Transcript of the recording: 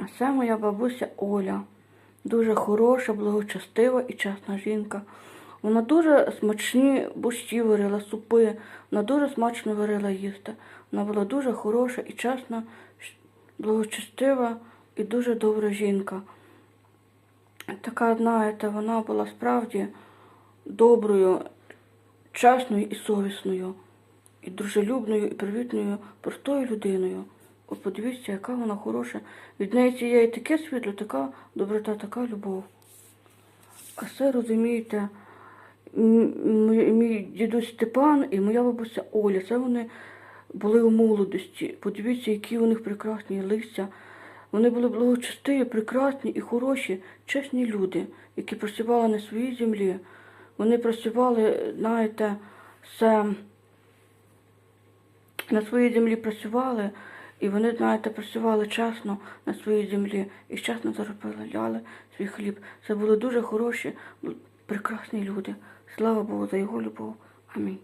А це моя бабуся Оля. Дуже хороша, благочестива і чесна жінка. Вона дуже смачні борщі варила, супи. Вона дуже смачно варила їсти. Вона була дуже хороша і чесна, благочестива і дуже добра жінка. Така, знаєте, вона була справді доброю, чесною і совісною, і дружелюбною, і привітною, простою людиною. От подивіться, яка вона хороша. Від неї цієї таке світло, така доброта, така любов. А це розумієте, мій дідусь Степан і моя бабуся Оля. Це вони були у молодості. Подивіться, які у них прекрасні листя. Вони були благочестиві, прекрасні і хороші, чесні люди, які працювали на своїй землі. Вони працювали, знаєте, все на своїй землі працювали, і вони, знаєте, працювали чесно на своїй землі і чесно заробляли свій хліб. Це були дуже хороші, прекрасні люди. Слава Богу за його любов. Амінь.